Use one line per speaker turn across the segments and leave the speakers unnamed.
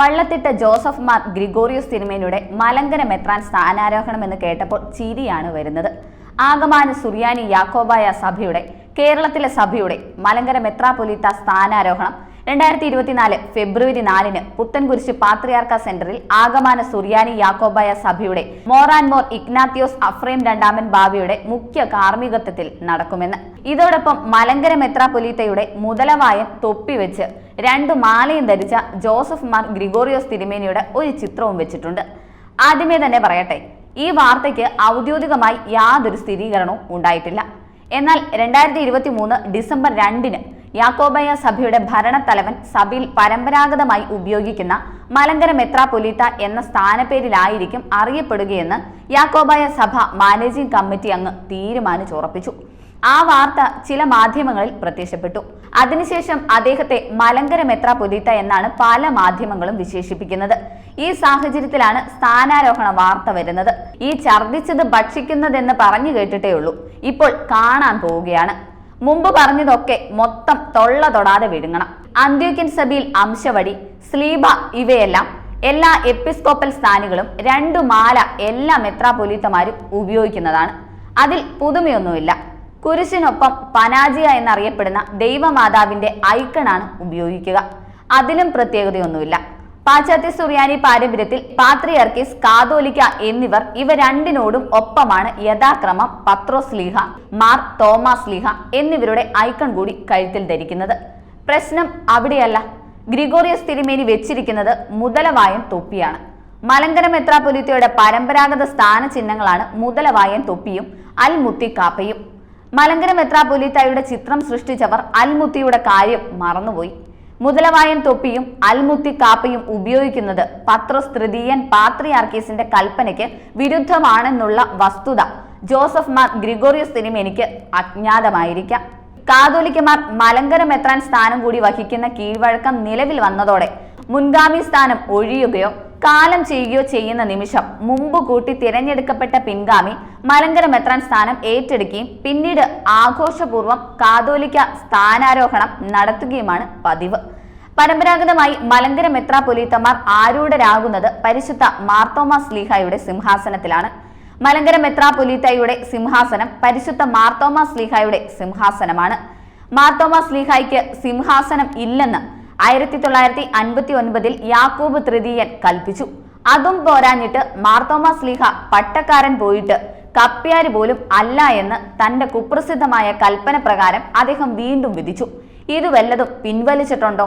പള്ളത്തിട്ട ജോസഫ് മാർ ഗ്രിഗോറിയോസ് തിരുമേനിയുടെ മലങ്കര മെത്രാൻ സ്ഥാനാരോഹണം എന്ന് കേട്ടപ്പോൾ ചിരിയാണ് വരുന്നത്. ആഗമാന സുറിയാനി യാക്കോബായ സഭയുടെ കേരളത്തിലെ സഭയുടെ മലങ്കര മെത്രാപൊലീത്ത സ്ഥാനാരോഹണം രണ്ടായിരത്തി ഇരുപത്തിനാല് ഫെബ്രുവരി നാലിന് പുത്തൻകുരിശ് പാത്രിയാർക്ക സെന്ററിൽ ആഗമാന സുറിയാനി യാക്കോബായ സഭയുടെ മോറാൻമോർ ഇഗ്നാത്തിയോസ് അഫ്രേം രണ്ടാമൻ ബാബയുടെ മുഖ്യ കാർമ്മികത്വത്തിൽ നടക്കുമെന്ന്. ഇതോടൊപ്പം മലങ്കര മെത്രാപൊലീത്തയുടെ മുതലവായം തൊപ്പിവെച്ച് രണ്ടു മാലയും ധരിച്ച ജോസഫ് മാർ ഗ്രിഗോറിയോസ് തിരുമേനിയുടെ ഒരു ചിത്രവും വെച്ചിട്ടുണ്ട്. ആദ്യമേ തന്നെ പറയട്ടെ ഈ വാർത്തയ്ക്ക് ഔദ്യോഗികമായി യാതൊരു സ്ഥിരീകരണവും ഉണ്ടായിട്ടില്ല. എന്നാൽ രണ്ടായിരത്തി ഇരുപത്തി മൂന്ന് ഡിസംബർ രണ്ടിന് യാക്കോബയ സഭയുടെ ഭരണത്തലവൻ സഭയിൽ പരമ്പരാഗതമായി ഉപയോഗിക്കുന്ന മലങ്കര മെത്രാപൊലീത്ത എന്ന സ്ഥാനപ്പേരിലായിരിക്കും അറിയപ്പെടുകയെന്ന് യാക്കോബായ സഭ മാനേജിംഗ് കമ്മിറ്റി അങ്ങ് തീരുമാനിച്ചുറപ്പിച്ചു. ആ വാർത്ത ചില മാധ്യമങ്ങളിൽ പ്രത്യക്ഷപ്പെട്ടു. അതിനുശേഷം അദ്ദേഹത്തെ മലങ്കര മെത്രാപൊലീത്ത എന്നാണ് പല മാധ്യമങ്ങളും വിശേഷിപ്പിക്കുന്നത്. ഈ സാഹചര്യത്തിലാണ് സ്ഥാനാരോഹണ വാർത്ത വരുന്നത്. ഈ ഛർദിച്ചത് ഭക്ഷിക്കുന്നതെന്ന് പറഞ്ഞു കേട്ടിട്ടേ ഉള്ളൂ ഇപ്പോൾ കാണാൻ പോവുകയാണ്. മുമ്പ് പറഞ്ഞതൊക്കെ മൊത്തം തൊള്ള തൊടാതെ വിഴുങ്ങണം. അന്ത്യോക്യൻ സഭയിൽ അംശവടി സ്ലീബ ഇവയെല്ലാം എല്ലാ എപ്പിസ്കോപ്പൽ സ്ഥാനികളും രണ്ടു മാല എല്ലാ മെത്രാപൊലീത്തമാരും ഉപയോഗിക്കുന്നതാണ്. അതിൽ പുതുമയൊന്നുമില്ല. കുരിശിനൊപ്പം പനാജിയ എന്നറിയപ്പെടുന്ന ദൈവമാതാവിന്റെ ഐക്കണാണ് ഉപയോഗിക്കുക. അതിലും പ്രത്യേകതയൊന്നുമില്ല. പാശ്ചാത്യ സുറിയാനി പാരമ്പര്യത്തിൽ പാത്രിയർക്കിസ് കാതോലിക്ക എന്നിവർ ഇവ രണ്ടിനോടും ഒപ്പമാണ് യഥാക്രമം പത്രോസ് ലീഹ മാർ തോമസ് ലീഹ എന്നിവരുടെ ഐക്കൺ കൂടി കഴുത്തിൽ ധരിക്കുന്നത്. പ്രശ്നം അവിടെയല്ല. ഗ്രിഗോറിയസ് തിരുമേനി വെച്ചിരിക്കുന്നത് മുതലവായൻ തൊപ്പിയാണ്. മലങ്കര മെത്രാപൊലിത്തയുടെ പരമ്പരാഗത സ്ഥാന ചിഹ്നങ്ങളാണ് മുതലവായൻ തൊപ്പിയും അൽമുത്തി കാപ്പയും മലങ്കര മെത്രാപൊലിത്തയുടെ ചിത്രം സൃഷ്ടിച്ചവർ അൽമുത്തിയുടെ കാര്യം മറന്നുപോയി. മുതലവായൻ തൊപ്പിയും അൽമുത്തി കാപ്പയും ഉപയോഗിക്കുന്നത് പത്രോസ് തൃതീയൻ പാത്രിയാർക്കീസിന്റെ കൽപ്പനയ്ക്ക് വിരുദ്ധമാണെന്നുള്ള വസ്തുത. ജോസഫ് മാർ ഗ്രിഗോറിയസ് എനിക്ക് അജ്ഞാതമായിരിക്കാം. കാതോലിക്കമാർ മലങ്കര മെത്രാൻ സ്ഥാനം കൂടി വഹിക്കുന്ന കീഴ്വഴക്കം നിലവിൽ വന്നതോടെ മുൻഗാമി സ്ഥാനം ഒഴിയുകയോ കാലം ചെയ്യുകയോ ചെയ്യുന്ന നിമിഷം മുമ്പ് കൂട്ടി തിരഞ്ഞെടുക്കപ്പെട്ട പിൻഗാമി മലങ്കര മെത്രാൻ സ്ഥാനം ഏറ്റെടുക്കുകയും പിന്നീട് ആഘോഷപൂർവം കാതോലിക്ക സ്ഥാനാരോഹണം നടത്തുകയുമാണ് പതിവ്. പരമ്പരാഗതമായി മലങ്കര മെത്രാപൊലീത്തമാർ ആരൂഢരാകുന്നത് പരിശുദ്ധ മാർത്തോമാ സ്ലീഹായുടെ സിംഹാസനത്തിലാണ്. മലങ്കര മെത്രാപൊലീത്തയുടെ സിംഹാസനം പരിശുദ്ധ മാർത്തോമാ സ്ലീഹായുടെ സിംഹാസനമാണ്. മാർത്തോമാ സ്ലീഹായ്ക്ക് സിംഹാസനം ഇല്ലെന്ന് ആയിരത്തി തൊള്ളായിരത്തി അൻപത്തി ഒൻപതിൽ യാക്കൂബ് തൃതീയൻ കൽപ്പിച്ചു. അതും പോരാഞ്ഞിട്ട് മാർത്തോമ സ്ലിഹ പട്ടക്കാരൻ പോയിട്ട് കപ്പ്യാര് പോലും അല്ല എന്ന് തന്റെ കുപ്രസിദ്ധമായ കൽപ്പന പ്രകാരം അദ്ദേഹം വീണ്ടും വിധിച്ചു. ഇത് വല്ലതും പിൻവലിച്ചിട്ടുണ്ടോ?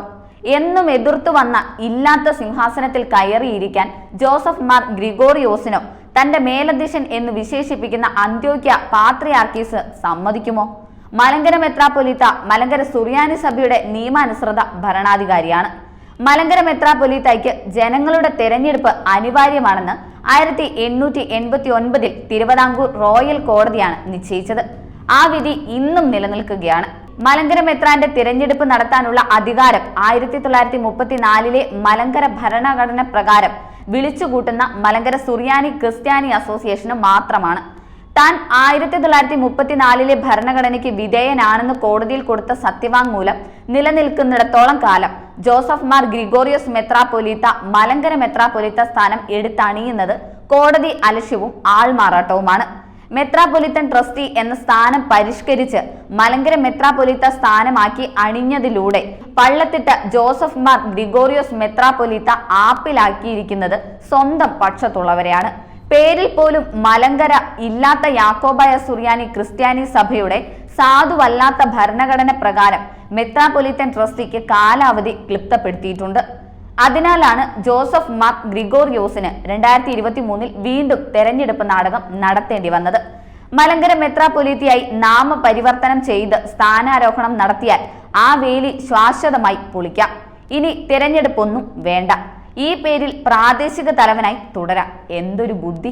എന്നും എതിർത്തു വന്ന ഇല്ലാത്ത സിംഹാസനത്തിൽ കയറിയിരിക്കാൻ ജോസഫ് മാർ ഗ്രിഗോറിയോസിനോ തന്റെ മേലധ്യക്ഷൻ എന്ന് വിശേഷിപ്പിക്കുന്ന അന്ത്യോക്യ പാത്രിയാർക്കീസ് സമ്മതിക്കുമോ? മലങ്കര മെത്രാപൊലീത്ത മലങ്കര സുറിയാനി സഭയുടെ നിയമാനുസൃത ഭരണാധികാരിയാണ്. മലങ്കര മെത്രാപൊലീത്തയ്ക്ക് ജനങ്ങളുടെ തെരഞ്ഞെടുപ്പ് അനിവാര്യമാണെന്ന് ആയിരത്തി എണ്ണൂറ്റി എൺപത്തി ഒൻപതിൽ തിരുവിതാംകൂർ റോയൽ കോടതിയാണ് നിശ്ചയിച്ചത്. ആ വിധി ഇന്നും നിലനിൽക്കുകയാണ്. മലങ്കര മെത്രാന്റെ തിരഞ്ഞെടുപ്പ് നടത്താനുള്ള അധികാരം ആയിരത്തി തൊള്ളായിരത്തി മുപ്പത്തിനാലിലെ മലങ്കര ഭരണഘടന പ്രകാരം വിളിച്ചുകൂട്ടുന്ന മലങ്കര സുറിയാനി ക്രിസ്ത്യാനി അസോസിയേഷന് മാത്രമാണ്. താൻ ആയിരത്തി തൊള്ളായിരത്തി മുപ്പത്തിനാലിലെ ഭരണഘടനയ്ക്ക് വിധേയനാണെന്ന് കോടതിയിൽ കൊടുത്ത സത്യവാങ്മൂലം നിലനിൽക്കുന്നിടത്തോളം കാലം ജോസഫ് മാർ ഗ്രിഗോറിയോസ് മെത്രാപൊലീത്ത മലങ്കര മെത്രാപൊലീത്ത സ്ഥാനം എടുത്തണിയുന്നത് കോടതി അലക്ഷ്യവും ആൾമാറാട്ടവുമാണ്. മെത്രാപൊലിത്തൻ ട്രസ്റ്റി എന്ന സ്ഥാനം പരിഷ്കരിച്ച് മലങ്കര മെത്രാപൊലിത്ത സ്ഥാനമാക്കി അണിഞ്ഞതിലൂടെ പള്ളത്തിട്ട ജോസഫ് മാർ ഗ്രിഗോറിയോസ് മെത്രാപൊലിത്ത ആപ്പിലാക്കിയിരിക്കുന്നത് സ്വന്തം പക്ഷത്തുള്ളവരെയാണ്. പേരിൽ പോലും മലങ്കര ഇല്ലാത്ത യാക്കോബായ സുറിയാനി ക്രിസ്ത്യാനി സഭയുടെ സാധുവല്ലാത്ത ഭരണഘടന പ്രകാരം മെത്രാപൊലിത്തൻ ട്രസ്റ്റിക്ക് കാലാവധി ക്ലിപ്തപ്പെടുത്തിയിട്ടുണ്ട്. അതിനാലാണ് ജോസഫ് മാർ ഗ്രിഗോറിയോസിന് രണ്ടായിരത്തി ഇരുപത്തി മൂന്നിൽ വീണ്ടും തെരഞ്ഞെടുപ്പ് നാടകം നടത്തേണ്ടി വന്നത്. മലങ്കര മെത്രാപൊലീത്തിയായി നാമപരിവർത്തനം ചെയ്ത് സ്ഥാനാരോഹണം നടത്തിയാൽ ആ വേലി ശാശ്വതമായി പൊളിക്കാം. ഇനി തിരഞ്ഞെടുപ്പൊന്നും വേണ്ട. ഈ പേരിൽ പ്രാദേശിക തലവനായി തുടരാം. എന്തൊരു ബുദ്ധി.